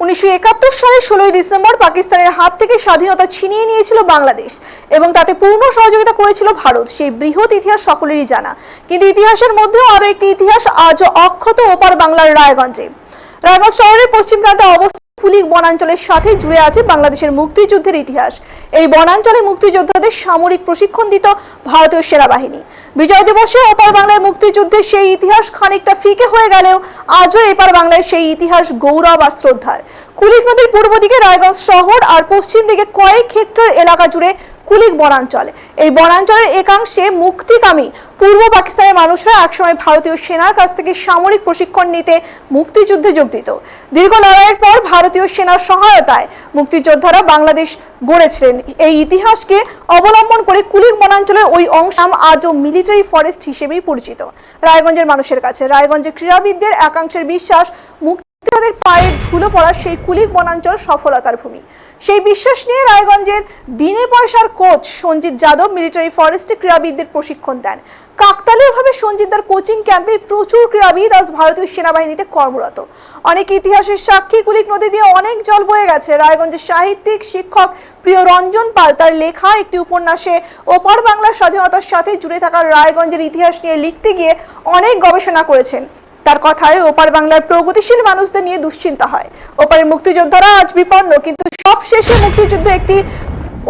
উনিশশো একাত্তর সালের ষোলোই ডিসেম্বর পাকিস্তানের হাত থেকে স্বাধীনতা ছিনিয়ে নিয়েছিল বাংলাদেশ এবং তাতে পূর্ণ সহযোগিতা করেছিল ভারত, সেই বৃহৎ ইতিহাস সকলেরই জানা। কিন্তু ইতিহাসের মধ্যেও আরও একটি ইতিহাস আজও অক্ষত ওপার বাংলার রায়গঞ্জে। রায়গঞ্জ শহরের পশ্চিম প্রান্তে অবস্থিত কুলিক বনাঞ্চলের সাথে জুড়ে আছে বাংলাদেশের মুক্তিযুদ্ধের ইতিহাস। এই বনাঞ্চলে মুক্তিযোদ্ধাদের সামরিক প্রশিক্ষণ দিত ভারতীয় সেনাবাহিনী। বিজয় দিবসে ওপার বাংলায় মুক্তিযুদ্ধের সেই ইতিহাস খানিকটা ফিকে হয়ে গেলেও আজও এপার বাংলায় সেই ইতিহাস গৌরব আর শ্রদ্ধার। কুলিক নদীর পূর্ব দিকে রায়গঞ্জ শহর আর পশ্চিম দিকে কয়েক হেক্টর এলাকা জুড়ে কুলিক বনাঞ্চল। এই বনাঞ্চলের একাংশে মুক্তিকামী পূর্ব পাকিস্তানের মানুষরা একসময় ভারতীয় সেনার কাছ থেকে সামরিক প্রশিক্ষণ নিতে মুক্তিযুদ্ধে যোগ দিত। দীর্ঘ লড়াইয়ের পর ভারতীয় সেনার সহায়তায় মুক্তিযোদ্ধারা বাংলাদেশ গড়েছিলেন। এই ইতিহাসকে অবলম্বন করে কুলিক বনাঞ্চলের ওই অংশ আজও মিলিটারি ফরেস্ট হিসেবেই পরিচিত। রায়গঞ্জের মানুষের কাছে। রায়গঞ্জের ক্রীড়াবিদদের একাংশের বিশ্বাস মুক্তিযোদ্ধাদের পায়ের ধুলো পড়া সেই কুলিক বনাঞ্চল সফলতার ভূমি। সেই বিশ্বাস নিয়ে রায়গঞ্জের বিনে পয়সার কোচ সঞ্জিত যাদব মিলিটারি ফরেস্টে ক্রীড়াবিদদের প্রশিক্ষণ দেন। কাকতালীয়ভাবে সঞ্জিতদার কোচিং ক্যাম্পে প্রচুর ক্রীড়াবিদ আজ ভারতীয় সেনাবাহিনীতে কর্মরত। অনেক ইতিহাসের সাক্ষী কুলিক নদী দিয়ে অনেক জল বয়ে গেছে। রায়গঞ্জের সাহিত্যিক, শিক্ষক প্রিয় রঞ্জন পাল তার লেখা একটি উপন্যাসে ওপার বাংলার স্বাধীনতার সাথে জুড়ে থাকা রায়গঞ্জের ইতিহাস নিয়ে লিখতে গিয়ে অনেক গবেষণা করেছেন। তার কথায় ওপার বাংলার প্রগতিশীল মানুষদের নিয়ে দুশ্চিন্তা হয়। ওপারের মুক্তিযোদ্ধারা আজ বিপন্ন, কিন্তু সব শেষে মুক্তিযুদ্ধ একটি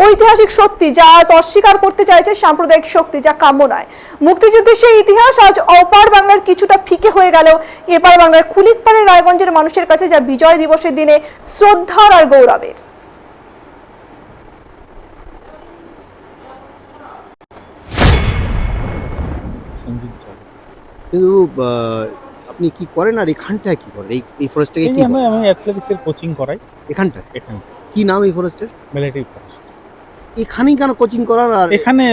ঐতিহাসিক সত্যি যা আজ অস্বীকার করতে চাইছে সাম্প্রদায়িক শক্তি যা কাম্য নয়। মুক্তিযুদ্ধের সেই ইতিহাস আজ অপার বাংলার কিছুটা ফিকে হয়ে গেল। এপার বাংলার কুলিকপাড়ের রায়গঞ্জের মানুষের কাছে যা বিজয় দিবসের দিনে শ্রদ্ধার আর গৌরবের। কিন্তু আপনি কি করেন আর এখানটায় কি করেন? এই এই ফরেস্টটাকে কি বলে? আমি অ্যাথলেটিক্সের কোচিং করাই। এখানটায়? এখানে। কি নাম এই ফরেস্টের মিলিটারি ফরেস্ট এখানেই কেন কোচিং করার আর এখানে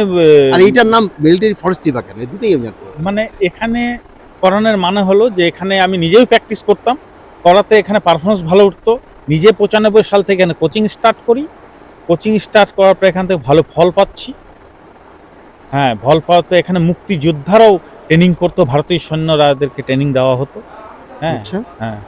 আর এইটার নাম মিলিটারি ফরেস্টই বা কেন? দুটোই আমি জানতে। মানে এখানে করানোর মানে হলো যে এখানে আমি নিজেও প্র্যাকটিস করতাম করাতে এখানে পারফরমেন্স ভালো উঠতো। নিজে পঁচানব্বই সাল থেকে এখানে কোচিং স্টার্ট করি। কোচিং স্টার্ট করার পর এখান থেকে ভালো ফল পাচ্ছি। হ্যাঁ ফল পাওয়াতে এখানে মুক্তিযোদ্ধারাও ট্রেনিং করতো ভারতীয় সৈন্যরাদেরকে ট্রেনিং দেওয়া হতো। হ্যাঁ আচ্ছা। হ্যাঁ।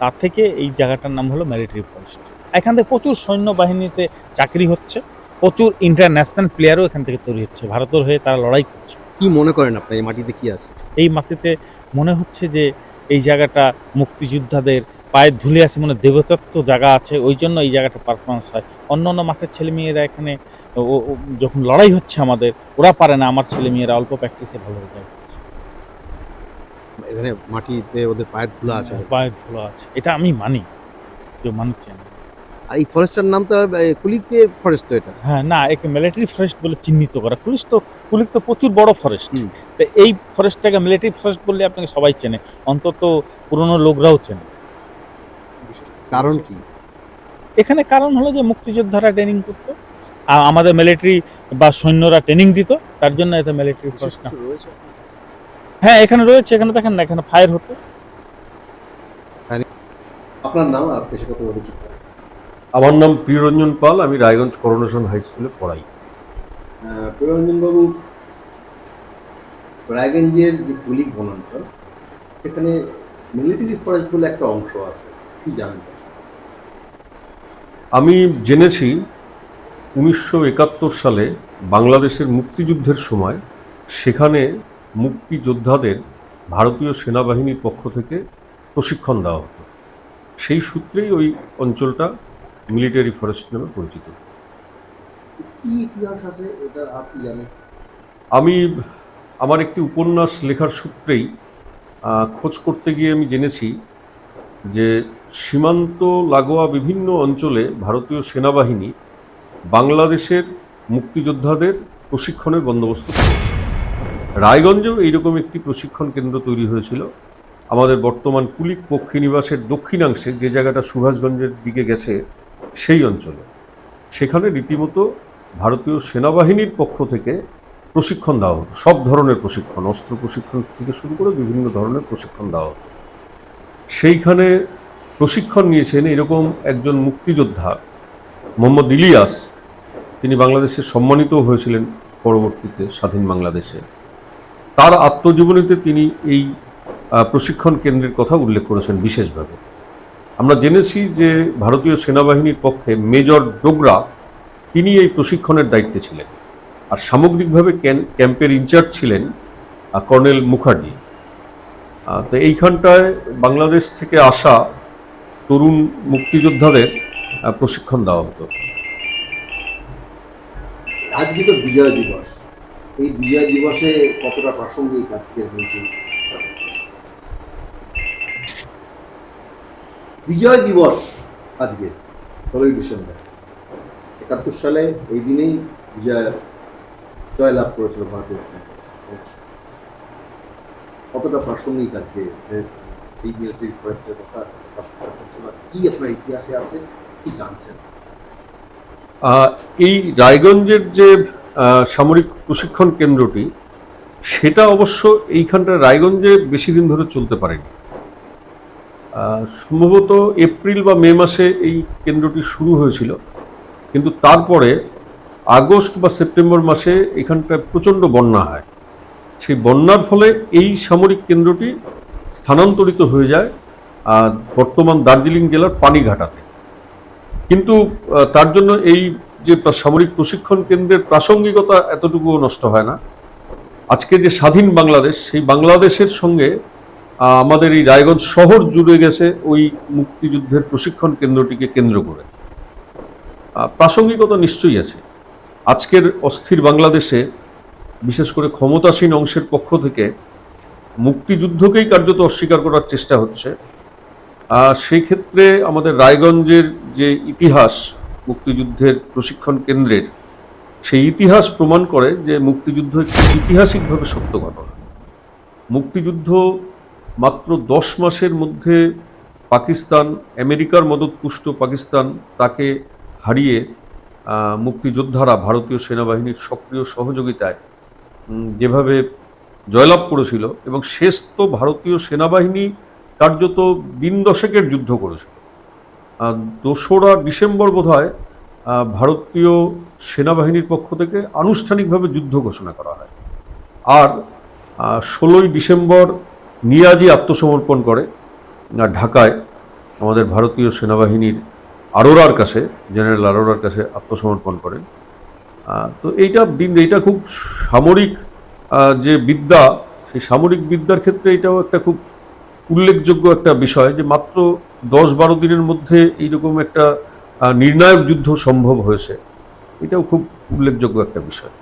তার থেকে এই জায়গাটার নাম হলো মিলিটারি ফরেস্ট এখান থেকে প্রচুর সৈন্যবাহিনীতে চাকরি হচ্ছে প্রচুর ইন্টারন্যাশনাল প্লেয়ারও এখান থেকে তৈরি হচ্ছে। ভারতের হয়ে তারা লড়াই করছে। কি মনে করেন আপনি এই মাটিতে কি আছে? এই মাটিতে মনে হচ্ছে যে এই জায়গাটা মুক্তিযোদ্ধাদের পায়ের ধুলে আছে মনে দেবতত্ব জায়গা আছে ওই জন্য এই জায়গাটা পারফরমেন্স হয়। অন্য অন্য মাঠের ছেলেমেয়েরা এখানে যখন লড়াই হচ্ছে আমাদের ওরা পারে না আমার ছেলেমেয়েরা অল্প প্র্যাকটিসে ভালো হয়ে যায়। এখানে মাটিতে ওদের পায়ের ধুলো আছে। পায়ের ধুলো আছে। এটা আমি মানি যে মানুষ জানে আর এই ফরেস্টের নাম তো কুলিকে ফরেস্ট তো এটা? হ্যাঁ না একে মিলিটারি ফরেস্ট বলে চিহ্নিত করা। পুলিশ তো পুলিশ তো প্রচুর বড় ফরেস্ট। তো এই ফরেস্টটাকে মিলিটারি ফরেস্ট বললে আপনাকে সবাই চেনে অন্তত পুরনো লোকরাও চেনে। কারণ কি? এখানে কারণ হলো যে মুক্তিযোদ্ধারা ট্রেনিং করতো আর আমাদের মিলিটারি বা সৈন্যরা ট্রেনিং দিত তার জন্য এটা মিলিটারি ফরেস্ট না হ্যাঁ এখানে রয়েছে এখানে দেখেন না এখানে ফায়ার হতো আপনার নাম আর পেশাগত অভিযোগ আমার নাম প্রিয়রঞ্জন পাল আমি রায়গঞ্জ করোনেশন হাই স্কুলে পড়াই। প্ররঞ্জন বাবু রায়গঞ্জের যে কুলিক বনাঞ্চল সেখানে মিলিটারি ফরেস্ট বলে একটা অংশ আছে কি জানেন? আমি জেনেছি উনিশশো একাত্তর সালে বাংলাদেশের মুক্তিযুদ্ধের সময় সেখানে মুক্তিযোদ্ধাদের ভারতীয় সেনাবাহিনীর পক্ষ থেকে প্রশিক্ষণ দেওয়া হতো। সেই সূত্রেই ওই অঞ্চলটা মিলিটারি ফরেস্ট নামে পরিচিত। আমি আমার একটি উপন্যাস লেখার সূত্রেই খোঁজ করতে গিয়ে আমি জেনেছি যে সীমান্ত লাগোয়া বিভিন্ন অঞ্চলে ভারতীয় সেনাবাহিনী বাংলাদেশের মুক্তিযোদ্ধাদের প্রশিক্ষণের বন্দোবস্ত করে রায়গঞ্জেও এইরকম একটি প্রশিক্ষণ কেন্দ্র তৈরি হয়েছিল। আমাদের বর্তমান কুলিক পক্ষী নিবাসের দক্ষিণাংশে যে জায়গাটা সুভাষগঞ্জের দিকে গেছে, সেই অঞ্চলে। সেখানে রীতিমতো ভারতীয় সেনাবাহিনীর পক্ষ থেকে প্রশিক্ষণ দেওয়া হতো। সব ধরনের প্রশিক্ষণ, অস্ত্র প্রশিক্ষণ থেকে শুরু করে বিভিন্ন ধরনের প্রশিক্ষণ দেওয়া হতো। সেইখানে প্রশিক্ষণ নিয়েছেন এরকম একজন মুক্তিযোদ্ধা, মোহাম্মদ ইলিয়াস। তিনি বাংলাদেশে সম্মানিত হয়েছিলেন পরবর্তীতে স্বাধীন বাংলাদেশে। তার আত্মজীবনীতে তিনি এই প্রশিক্ষণ কেন্দ্রের কথা উল্লেখ করেছেন বিশেষভাবে। আমরা জেনেছি যে ভারতীয় সেনাবাহিনীর পক্ষে মেজর ডোগরা তিনি এই প্রশিক্ষণের দায়িত্বে ছিলেন আর সামগ্রিকভাবে ক্যাম্পের ইনচার্জ ছিলেন কর্নেল মুখার্জি। তো এইখানটায় বাংলাদেশ থেকে আসা তরুণ মুক্তিযোদ্ধাদের প্রশিক্ষণ দেওয়া হতো। আজকে তো বিজয় দিবস। এই বিজয় দিবসে কতটা প্রাসঙ্গিক আজকের মিটিং বিজয় দিবস আজকে, ষোলোই ডিসেম্বর। একাত্তর সালে এই দিনেই বিজয় জয়লাভ করেছিল ভারতীয় কতটা প্রাসঙ্গিক আজকে এই মিলিটারি ফরেস্টের কথা কি আপনার ইতিহাসে আছে, কি জানছেন? এই রায়গঞ্জের যে সামরিক প্রশিক্ষণ কেন্দ্রটি, সেটা অবশ্য এইখানটা রায়গঞ্জে বেশি দিন ধরে চলতে পারেনি। সম্ভবত এপ্রিল বা মে মাসে এই কেন্দ্রটি শুরু হয়েছিল, কিন্তু তারপরে আগস্ট বা সেপ্টেম্বর মাসে এখানটায় প্রচণ্ড বন্যা হয়। সেই বন্যার ফলে এই সামরিক কেন্দ্রটি স্থানান্তরিত হয়ে যায় বর্তমান দার্জিলিং জেলার পানিঘাটাতে। কিন্তু তার জন্য এই যে সামরিক প্রশিক্ষণ কেন্দ্রের প্রাসঙ্গিকতা এতটুকুও নষ্ট হয় না। আজকে যে স্বাধীন বাংলাদেশ, সেই বাংলাদেশের সঙ্গে আমাদের এই রায়গঞ্জ শহর জুড়ে গেছে ওই মুক্তিযুদ্ধের প্রশিক্ষণ কেন্দ্রটিকে কেন্দ্র করে। প্রাসঙ্গিকতা নিশ্চয়ই আছে। আজকের অস্থির বাংলাদেশে, বিশেষ করে ক্ষমতাসীন অংশের পক্ষ থেকে মুক্তিযুদ্ধকেই কার্যত অস্বীকার করার চেষ্টা হচ্ছে। সেই ক্ষেত্রে আমাদের রায়গঞ্জের যে ইতিহাস মুক্তিযুদ্ধের প্রশিক্ষণ কেন্দ্রের সেই ইতিহাস প্রমাণ করে যে মুক্তিযুদ্ধ একটি ঐতিহাসিকভাবে সত্য ঘটনা। মুক্তিযুদ্ধ মাত্র দশ মাসের মধ্যে পাকিস্তান, আমেরিকার মদতপুষ্ট পাকিস্তান তাকে হারিয়ে মুক্তিযোদ্ধারা ভারতীয় সেনাবাহিনীর সক্রিয় সহযোগিতায় যেভাবে জয়লাভ করেছিল এবং শেষ তো ভারতীয় সেনাবাহিনী কার্যত বিন দশেকের যুদ্ধ করেছিল। দোসরা ডিসেম্বর বোধ ভারতীয় সেনাবাহিনীর পক্ষ থেকে আনুষ্ঠানিকভাবে যুদ্ধ ঘোষণা করা হয়। আর ষোলোই ডিসেম্বর নিয়াজি আত্মসমর্পণ করে ঢাকায় আমাদের ভারতীয় সেনাবাহিনীর আরোরার কাছে, জেনারেল আরোরার কাছে আত্মসমর্পণ করেন। তো এইটা দিন, এইটা খুব সামরিক যে বিদ্যা, সেই সামরিক বিদ্যার ক্ষেত্রে এটাও একটা খুব উল্লেখযোগ্য একটা বিষয় যে মাত্র দশ বারো দিনের মধ্যে এইরকম একটা নির্ণায়ক যুদ্ধ সম্ভব হয়েছে। এটাও খুব উল্লেখযোগ্য একটা বিষয়।